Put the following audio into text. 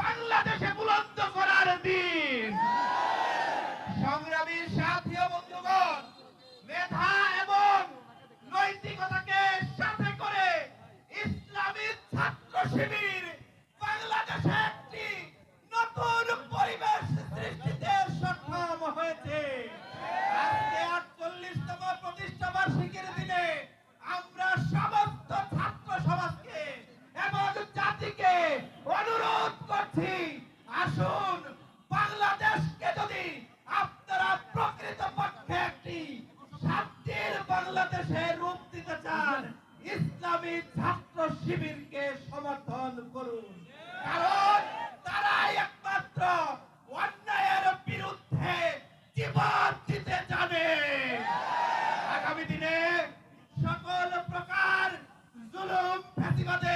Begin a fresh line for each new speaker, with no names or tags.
বাংলাদেশে বুলন্দ করার দিন। সংগ্রামী সাথী বন্ধুগণ, মেধা এবং নৈতিকতাকে সাথে করে ইসলামী ছাত্র শিবির আসুন, বাংলাদেশকে যদি আপনারা প্রকৃত পক্ষে একটি শান্তির বাংলাদেশে রূপ দিতে চান, ইসলামী ছাত্র শিবিরকে সমর্থন করুন। কারণ তারাই একমাত্র অন্যায়ের বিরুদ্ধে জীবন দিতে জানে। আগামী দিনে সকল প্রকার জুলুম ফ্যাসিবাদের